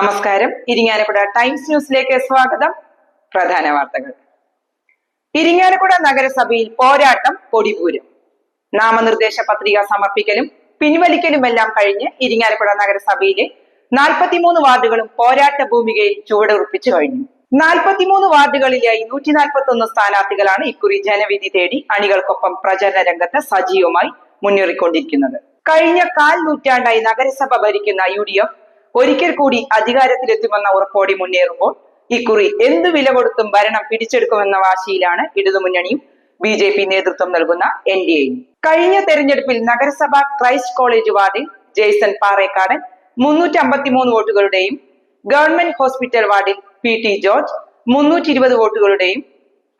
നമസ്കാരം. ഇരിങ്ങാലക്കുട ടൈംസ് ന്യൂസിലേക്ക് സ്വാഗതം. പ്രധാന വാർത്തകൾ. ഇരിങ്ങാലക്കുട നഗരസഭയിൽ പോരാട്ടം കൊടിപൂരം നാമനിർദ്ദേശ പത്രിക സമർപ്പിക്കലും പിൻവലിക്കലുമെല്ലാം കഴിഞ്ഞ് ഇരിങ്ങാലക്കുട നഗരസഭയിലെ നാൽപ്പത്തിമൂന്ന് വാർഡുകളും പോരാട്ട ഭൂമികയിൽ ചുവടുറപ്പിച്ചു കഴിഞ്ഞു. നാൽപ്പത്തിമൂന്ന് വാർഡുകളിലായി നൂറ്റി നാൽപ്പത്തി ഒന്ന് സ്ഥാനാർത്ഥികളാണ് ഇക്കുറി ജനവിധി തേടി അണികൾക്കൊപ്പം പ്രചരണ രംഗത്ത് സജീവമായി മുന്നേറിക്കൊണ്ടിരിക്കുന്നത്. കഴിഞ്ഞ കാൽ നൂറ്റാണ്ടായി നഗരസഭ ഭരിക്കുന്ന യു ഡി എഫ് ഒരിക്കൽ കൂടി അധികാരത്തിലെത്തുമെന്ന ഉറപ്പോടെ മുന്നേറുമ്പോൾ ഇക്കുറി എന്തു വില കൊടുത്തും ഭരണം പിടിച്ചെടുക്കുമെന്ന വാശിയിലാണ് ഇടതുമുന്നണിയും ബി ജെ പി നേതൃത്വം നൽകുന്ന എൻ ഡി എയും. കഴിഞ്ഞ തെരഞ്ഞെടുപ്പിൽ നഗരസഭ ക്രൈസ്റ്റ് കോളേജ് വാർഡിൽ ജെയ്സൺ പാറേക്കാടൻ മുന്നൂറ്റി അമ്പത്തിമൂന്ന് വോട്ടുകളുടെയും ഗവൺമെന്റ് ഹോസ്പിറ്റൽ വാർഡിൽ പി ടി ജോർജ് മുന്നൂറ്റി ഇരുപത് വോട്ടുകളുടെയും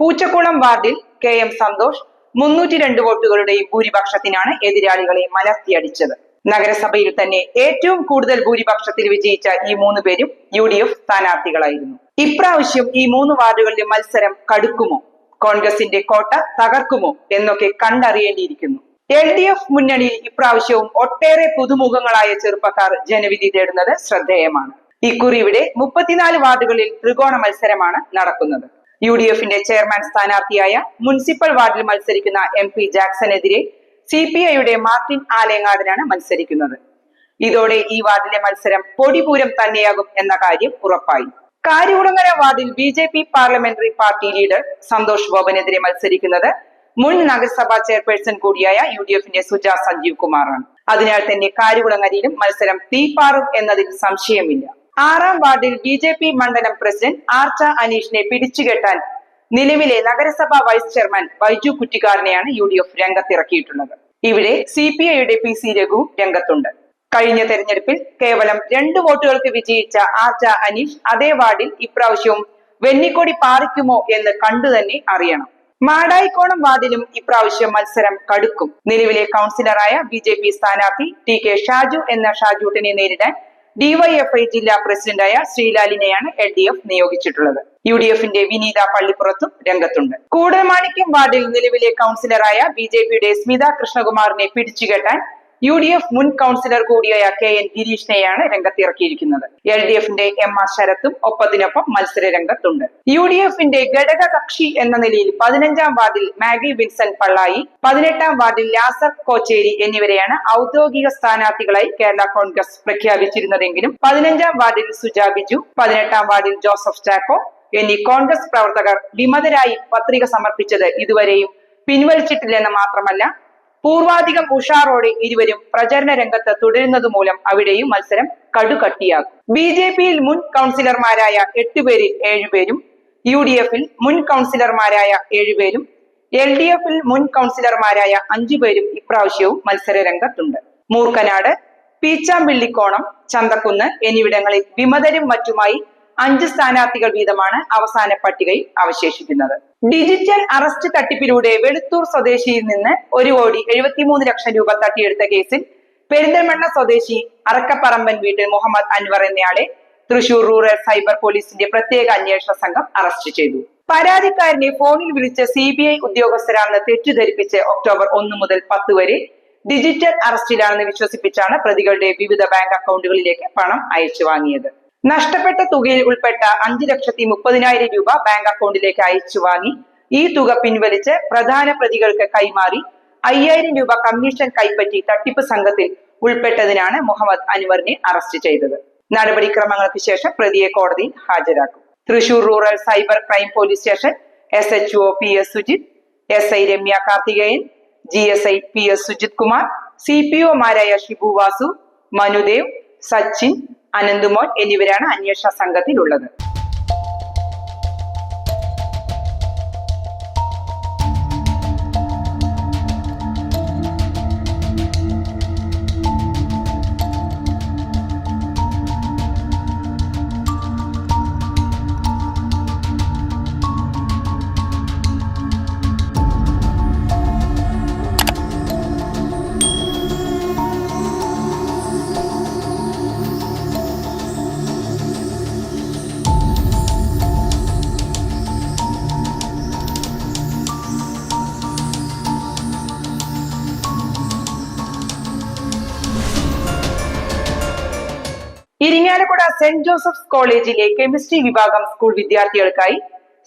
പൂച്ചക്കുളം വാർഡിൽ കെ എം സന്തോഷ് മുന്നൂറ്റി രണ്ട് വോട്ടുകളുടെയും ഭൂരിപക്ഷത്തിനാണ് എതിരാളികളെ മലർത്തിയടിച്ചത്. നഗരസഭയിൽ തന്നെ ഏറ്റവും കൂടുതൽ ഭൂരിപക്ഷത്തിൽ വിജയിച്ച ഈ മൂന്ന് പേരും യു ഡി എഫ് സ്ഥാനാർത്ഥികളായിരുന്നു. ഇപ്രാവശ്യം ഈ മൂന്ന് വാർഡുകളിലെ മത്സരം കടുക്കുമോ? കോൺഗ്രസിന്റെ കോട്ട തകർക്കുമോ എന്നൊക്കെ കണ്ടറിയേണ്ടിയിരിക്കുന്നു. എൽ ഡി എഫ് മുന്നണിയിൽ ഇപ്രാവശ്യവും ഒട്ടേറെ പുതുമുഖങ്ങളായ ചെറുപ്പക്കാർ ജനവിധി തേടുന്നത് ശ്രദ്ധേയമാണ്. ഇക്കുറി ഇവിടെ മുപ്പത്തിനാല് വാർഡുകളിൽ ത്രികോണ മത്സരമാണ് നടക്കുന്നത്. യു ഡി എഫിന്റെ ചെയർമാൻ സ്ഥാനാർത്ഥിയായ മുനിസിപ്പൽ വാർഡിൽ മത്സരിക്കുന്ന എം പി ജാക്സനെതിരെ സി പി ഐയുടെ മാർട്ടിൻ ആലയങ്ങാടിനാണ് മത്സരിക്കുന്നത്. ഇതോടെ ഈ വാർഡിലെ മത്സരം പൊടിപൂരം തന്നെയാകും എന്ന കാര്യം ഉറപ്പായി. കാര്യകുളങ്ങര വാർഡിൽ B J P parliamentary party leader Santhosh ബോബനെതിരെ മത്സരിക്കുന്നത് മുൻ നഗരസഭാ ചെയർപേഴ്സൺ കൂടിയായ യു ഡി എഫിന്റെ സുജ സഞ്ജീവ് കുമാറാണ്. അതിനാൽ തന്നെ കാര്യകുളങ്ങരയിലും മത്സരം തീപ്പാറും എന്നതിൽ സംശയമില്ല. ആറാം വാർഡിൽ ബി ജെ പി മണ്ഡലം പ്രസിഡന്റ് ആർച്ച അനീഷിനെ പിടിച്ചുകെട്ടാൻ നിലവിലെ നഗരസഭാ വൈസ് ചെയർമാൻ ബൈജു കുറ്റിക്കാരനെയാണ് യു ഡി എഫ് രംഗത്തിറക്കിയിട്ടുള്ളത്. ഇവിടെ സി പി ഐയുടെ പി സി രഘു രംഗത്തുണ്ട്. കഴിഞ്ഞ തെരഞ്ഞെടുപ്പിൽ കേവലം രണ്ട് വോട്ടുകൾക്ക് വിജയിച്ച ആർച്ച അനീഷ് അതേ വാർഡിൽ ഇപ്രാവശ്യവും വെന്നിക്കൊടി പാറിക്കുമോ എന്ന് കണ്ടു തന്നെ അറിയണം. മാടായിക്കോണം വാർഡിലും ഇപ്രാവശ്യം മത്സരം കടുക്കും. നിലവിലെ കൗൺസിലറായ ബി ജെ പി സ്ഥാനാർത്ഥി ടി കെ ഷാജു എന്ന ഷാജൂട്ടിനെ നേരിടാൻ ഡിവൈഎഫ്ഐ ജില്ലാ പ്രസിഡന്റായ ശ്രീലാലിനെയാണ് എൽ ഡി എഫ് നിയോഗിച്ചിട്ടുള്ളത്. യു ഡി എഫിന്റെ വിനീത പള്ളിപ്പുറത്തും രംഗത്തുണ്ട്. കൂടൽമാണിക്യം വാർഡിൽ നിലവിലെ കൗൺസിലറായ ബി ജെ പിയുടെ സ്മിത കൃഷ്ണകുമാറിനെ പിടിച്ചുകെട്ടാൻ യു ഡി എഫ് മുൻ കൗൺസിലർ കൂടിയായ കെ എൻ ഗിരീഷിനെയാണ് രംഗത്തിറക്കിയിരിക്കുന്നത്. എൽ ഡി എഫിന്റെ എം ആർ ശരത്തും ഒപ്പത്തിനൊപ്പം മത്സര രംഗത്തുണ്ട് യു ഡി എഫിന്റെ ഘടക കക്ഷി എന്ന നിലയിൽ പതിനഞ്ചാം വാർഡിൽ മാഗി വിൻസൻ പള്ളായി പതിനെട്ടാം വാർഡിൽ ലാസർ കോച്ചേരി എന്നിവരെയാണ് ഔദ്യോഗിക സ്ഥാനാർത്ഥികളായി കേരള കോൺഗ്രസ് പ്രഖ്യാപിച്ചിരുന്നതെങ്കിലും പതിനഞ്ചാം വാർഡിൽ സുജാ ബിജു പതിനെട്ടാം വാർഡിൽ ജോസഫ് ചാക്കോ എന്നീ കോൺഗ്രസ് പ്രവർത്തകർ വിമതരായി പത്രിക സമർപ്പിച്ചത് ഇതുവരെയും പിൻവലിച്ചിട്ടില്ലെന്ന് മാത്രമല്ല പൂർവാധികം ഉഷാറോടെ ഇരുവരും പ്രചരണ രംഗത്ത് തുടരുന്നത് മൂലം അവിടെയും മത്സരം കടുകട്ടിയാകും. ബി ജെ പിയിൽ മുൻ കൗൺസിലർമാരായ എട്ടുപേരിൽ ഏഴുപേരും യു ഡി എഫിൽ മുൻ കൗൺസിലർമാരായ ഏഴുപേരും എൽ ഡി എഫിൽ മുൻ കൗൺസിലർമാരായ അഞ്ചുപേരും ഇപ്രാവശ്യവും മത്സര രംഗത്തുണ്ട് മൂർക്കനാട് പീച്ചാമ്പിള്ളിക്കോണം ചന്തക്കുന്ന് എന്നിവിടങ്ങളിൽ വിമതരും മറ്റുമായി അഞ്ച് സ്ഥാനാർത്ഥികൾ വീതമാണ് അവസാന പട്ടികയിൽ അവശേഷിക്കുന്നത്. ഡിജിറ്റൽ അറസ്റ്റ് തട്ടിപ്പിലൂടെ വെളുത്തൂർ സ്വദേശിയിൽ നിന്ന് ഒരു കോടി എഴുപത്തിമൂന്ന് ലക്ഷം രൂപ തട്ടിയെടുത്ത കേസിൽ പെരിന്തൽമണ്ണ സ്വദേശി അറക്കപ്പറമ്പൻ വീട്ടിൽ മുഹമ്മദ് അൻവർ എന്നയാളെ തൃശൂർ റൂറൽ സൈബർ പോലീസിന്റെ പ്രത്യേക അന്വേഷണ സംഘം അറസ്റ്റ് ചെയ്തു. പരാതിക്കാരനെ ഫോണിൽ വിളിച്ച സി ബി ഐ ഉദ്യോഗസ്ഥരാണെന്ന് തെറ്റിദ്ധരിപ്പിച്ച് ഒക്ടോബർ ഒന്ന് മുതൽ പത്ത് വരെ ഡിജിറ്റൽ അറസ്റ്റിലാണെന്ന് വിശ്വസിപ്പിച്ചാണ് പ്രതികളുടെ വിവിധ ബാങ്ക് അക്കൗണ്ടുകളിലേക്ക് പണം അയച്ചു വാങ്ങിയത്. നഷ്ടപ്പെട്ട തുകയിൽ ഉൾപ്പെട്ട അഞ്ചു ലക്ഷത്തി മുപ്പതിനായിരം രൂപ ബാങ്ക് അക്കൗണ്ടിലേക്ക് അയച്ചു വാങ്ങി. ഈ തുക പിൻവലിച്ച് പ്രധാന പ്രതികൾക്ക് കൈമാറി അയ്യായിരം രൂപ കമ്മീഷൻ കൈപ്പറ്റി തട്ടിപ്പ് സംഘത്തിൽ ഉൾപ്പെട്ടതിനാണ് മുഹമ്മദ് അൻവറിനെ അറസ്റ്റ് ചെയ്തത്. നടപടിക്രമങ്ങൾക്ക് ശേഷം പ്രതിയെ കോടതിയിൽ ഹാജരാക്കും. Thrissur rural cyber crime police station S H O P S Sujith S I Ramya Karthikeyan G S I P S Sujith Kumar C P ഒമാരായ Shibu Vasu Manudev Sachin Ananthumon എന്നിവരാണ് അന്വേഷണ സംഘത്തിലുള്ളത്. ഇരിങ്ങാലക്കുട സെന്റ് ജോസഫ്സ് കോളേജിലെ കെമിസ്ട്രി വിഭാഗം സ്കൂൾ വിദ്യാർത്ഥികൾക്കായി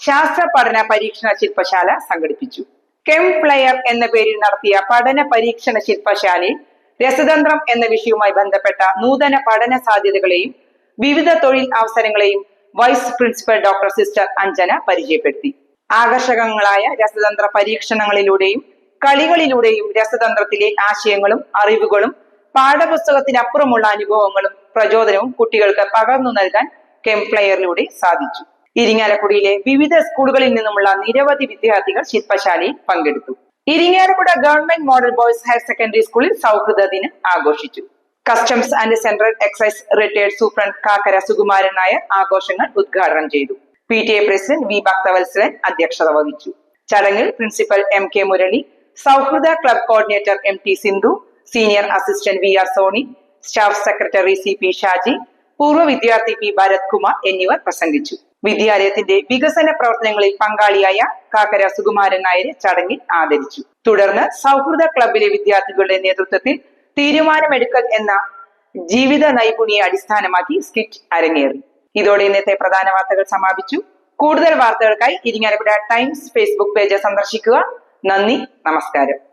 ശാസ്ത്ര പഠന പരീക്ഷണ ശില്പശാല സംഘടിപ്പിച്ചു. കെം പ്ലെയർ എന്ന പേരിൽ നടത്തിയ പഠന പരീക്ഷണ ശില്പശാലയിൽ രസതന്ത്രം എന്ന വിഷയവുമായി ബന്ധപ്പെട്ട നൂതന പഠന സാധ്യതകളെയും വിവിധ തൊഴിൽ അവസരങ്ങളെയും vice principal doctor sister Anjana പരിചയപ്പെടുത്തി. ആകർഷകങ്ങളായ രസതന്ത്ര പരീക്ഷണങ്ങളിലൂടെയും കളികളിലൂടെയും രസതന്ത്രത്തിലെ ആശയങ്ങളും അറിവുകളും പാഠപുസ്തകത്തിനപ്പുറമുള്ള അനുഭവങ്ങളും പ്രചോദനവും കുട്ടികൾക്ക് പകർന്നു നൽകാൻ കെംപ്ലയറിലൂടെ സാധിച്ചു. ഇരിങ്ങാലക്കുടിയിലെ വിവിധ സ്കൂളുകളിൽ നിന്നുമുള്ള നിരവധി വിദ്യാർത്ഥികൾ ശില്പശാലയിൽ പങ്കെടുത്തു. Irinjalakuda government model boys higher secondary സ്കൂളിൽ സൗഹൃദ ദിനം ആഘോഷിച്ചു. Customs and central excise retired superintendent Kakkara Sukumaran Nair ആഘോഷങ്ങൾ ഉദ്ഘാടനം ചെയ്തു. P T A president V Bhakthavatsalan അധ്യക്ഷത വഹിച്ചു. ചടങ്ങിൽ പ്രിൻസിപ്പൽ എം കെ മുരളി സൗഹൃദ club coordinator M T Sindhu senior assistant V R Soni staff secretary C P Shaji പൂർവ വിദ്യാർത്ഥി P Bharat Kumar എന്നിവർ പ്രസംഗിച്ചു. വിദ്യാലയത്തിന്റെ വികസന പ്രവർത്തനങ്ങളിൽ പങ്കാളിയായ കാക്കര സുകുമാരൻ നായരെ ചടങ്ങിൽ ആദരിച്ചു. തുടർന്ന് സൗഹൃദ ക്ലബിലെ വിദ്യാർത്ഥികളുടെ നേതൃത്വത്തിൽ തീരുമാനമെടുക്കൽ എന്ന ജീവിത നൈപുണിയെ അടിസ്ഥാനമാക്കി സ്കിറ്റ് അരങ്ങേറി. ഇതോടെ ഇന്നത്തെ പ്രധാന വാർത്തകൾ സമാപിച്ചു. കൂടുതൽ വാർത്തകൾക്കായി ഇരിങ്ങാലക്കുട ടൈംസ് ഫേസ്ബുക്ക് പേജ് സന്ദർശിക്കുക. നന്ദി നമസ്കാരം.